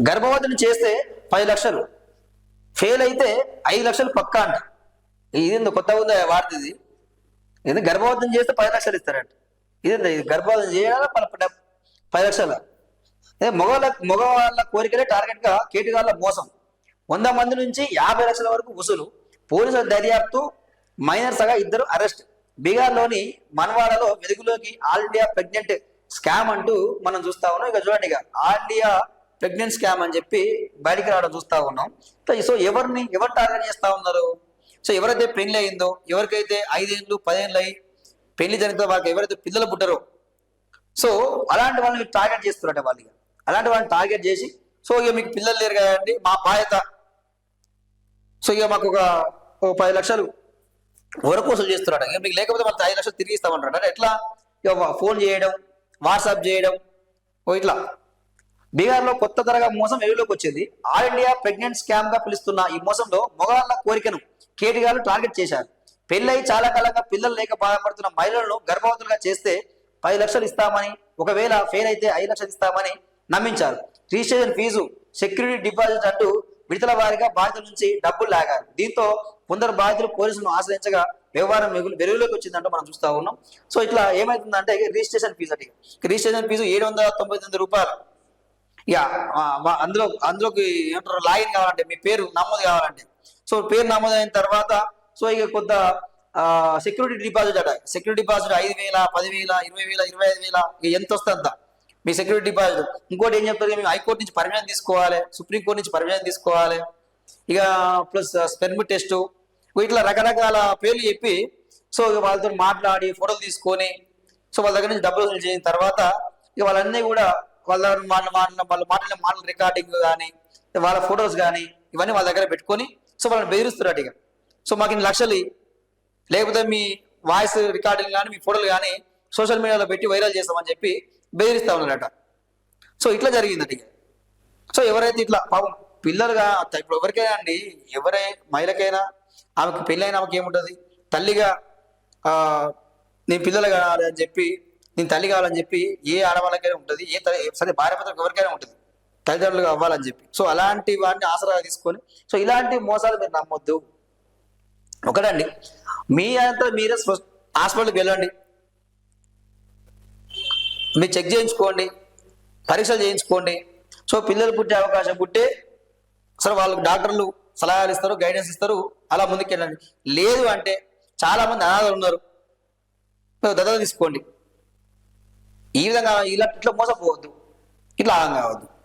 గర్భవతిని చేస్తే పది లక్షలు. ఫెయిల్ అయితే ఐదు లక్షలు పక్కా అంట. ఇది కొత్తగా ఉందా వాడుతుంది ఇది. గర్భవతిని చేస్తే పది లక్షలు ఇస్తారంట. ఇది ఇది గర్భవతిని చేయాలా పల- పది లక్షల? అదే మగవాళ్ళ మగవాళ్ళ కోరికలే టార్గెట్గా కేటుగాళ్ళ మోసం. వంద మంది నుంచి యాభై లక్షల వరకు వసూలు. పోలీసుల దర్యాప్తు మైనర్ సగా ఇద్దరు అరెస్ట్. బీహార్లోని మనవాడలో వెలుగులోకి ఆల్ ఇండియా ప్రెగ్నెంట్ స్కామ్ అంటూ మనం చూస్తా ఉన్నాం. ఇక చూడండి ఇక. ఆల్ ఇండియా ప్రెగ్నెంట్ స్కామ్ అని చెప్పి బయటికి రావడం చూస్తూ ఉన్నాం. సో- ఎవరిని ఎవరు టార్గెట్ చేస్తూ ఉన్నారు? సో ఎవరైతే పెళ్ళి అయిందో ఎవరికైతే ఐదేళ్ళు పదేళ్ళు అయి పెళ్ళి జరిగితే వాళ్ళకి ఎవరైతే పిల్లలు పుట్టారో సో అలాంటి వాళ్ళని టార్గెట్ చేస్తున్నారట వాళ్ళు అలాంటి వాళ్ళని టార్గెట్ చేసి సో ఇక మీకు పిల్లలు లేరు కదండి మా బాధ్యత. సో ఇక మాకు ఒక ఒక పది లక్షలు వరకు వసూలు చేస్తున్నాడు ఇక మీకు లేకపోతే మళ్ళీ ఐదు లక్షలు తిరిగి ఇస్తామంటాడు అంటే ఎట్లా? ఇక ఫోన్ చేయడం వాట్సాప్ చేయడం ఓ ఇట్లా. బీహార్లో కొత్త తరగా మోసం వెలుగులోకి వచ్చింది. ఆల్ ఇండియా ప్రెగ్నెంట్ స్కామ్గా పిలుస్తున్న ఈ మోసంలో మొగాళ్ళ కోరికను కేటీగాలు టార్గెట్ చేశారు. పెళ్ళై చాలా కాలంగా పిల్లలు లేక బాధపడుతున్న మహిళలను గర్భవతులుగా చేస్తే పది లక్షలు ఇస్తామని ఒకవేళ ఫెయిల్ అయితే ఐదు లక్షలు ఇస్తామని నమ్మించారు. రిజిస్ట్రేషన్ ఫీజు సెక్యూరిటీ డిపాజిట్ అంటూ విడతల వారిగా బాధితుల నుంచి డబ్బులు లాగారు. దీంతో కొందరు బాధితులు పోలీసులను ఆశ్రయించగా వ్యవహారం వెలుగు- వెలుగులోకి వచ్చిందంటే మనం చూస్తా ఉన్నాం. సో ఇట్లా ఏమైతుందంటే రిజిస్ట్రేషన్ ఫీజు అంటే రిజిస్ట్రేషన్ ఫీజు ఏడు వందల తొంభై తొమ్మిది రూపాయలు. ఇక అందులో అందులోకి ఏమంటారు లాగిన్ కావాలంటే మీ పేరు నమోదు కావాలంటే. సో పేరు నమోదు అయిన తర్వాత సో ఇక కొంత సెక్యూరిటీ డిపాజిట్ అట. సెక్యూరిటీ డిపాజిట్ ఐదు వేల పదివేల ఇరవై వేల ఇరవై ఐదు వేల ఇక ఎంత వస్తే అంత మీ సెక్యూరిటీ డిపాజిట్ ఇంకోటి ఏం చెప్తారు మేము హైకోర్టు నుంచి పర్మిషన్ తీసుకోవాలి సుప్రీంకోర్టు నుంచి పర్మిషన్ తీసుకోవాలి. ఇక ప్లస్ స్పెర్మ్ టెస్ట్ ఇట్లా రకరకాల పేర్లు చెప్పి సో ఇక వాళ్ళతో మాట్లాడి ఫోటోలు తీసుకొని సో వాళ్ళ దగ్గర నుంచి డబ్బులు చేసిన తర్వాత ఇక వాళ్ళన్నీ కూడా వాళ్ళ వాళ్ళ వాళ్ళ మాటలు మాటల రికార్డింగ్ కానీ వాళ్ళ ఫొటోస్ కానీ ఇవన్నీ వాళ్ళ దగ్గర పెట్టుకొని సో వాళ్ళని బెదిరిస్తున్నారు ఇక. సో మాకు ఇన్ని లక్షలు లేకపోతే మీ వాయిస్ రికార్డింగ్ కానీ మీ ఫోటోలు కానీ సోషల్ మీడియాలో పెట్టి వైరల్ చేస్తామని చెప్పి బెదిరిస్తా ఉన్నారట. సో ఇట్లా జరిగిందట ఇక. సో ఎవరైతే ఇట్లా పాపం పిల్లలుగా ఇప్పుడు ఎవరికైనా అండి ఎవరై మహిళకైనా ఆమెకు పెళ్ళైన ఆమెకి ఏముంటుంది? తల్లిగా నేను పిల్లలు కావాలి అని చెప్పి నేను తల్లి కావాలని చెప్పి ఏ ఆడవాళ్ళకైనా ఉంటుంది ఏ తల్లి సరే భార్య భర్తలకు ఎవరికైనా ఉంటుంది తల్లిదండ్రులుగా అవ్వాలని చెప్పి. సో అలాంటి వాటిని ఆసరాగా తీసుకొని సో ఇలాంటి మోసాలు మీరు నమ్మొద్దు. ఒకటండి మీ అంతా మీరే హాస్పిటల్కి వెళ్ళండి. మీరు చెక్ చేయించుకోండి పరీక్షలు చేయించుకోండి. సో పిల్లలు పుట్టే అవకాశం పుట్టే అసలు వాళ్ళకి డాక్టర్లు సలహాలు ఇస్తారు గైడెన్స్ ఇస్తారు అలా ముందుకెళ్ళండి. లేదు అంటే చాలామంది అనాథలు ఉన్నారు. దత్తత తీసుకోండి. ఈ విధంగా ఇలా ఇట్లా మోసపోవద్దు. ఇట్లా ఆగం కావద్దు.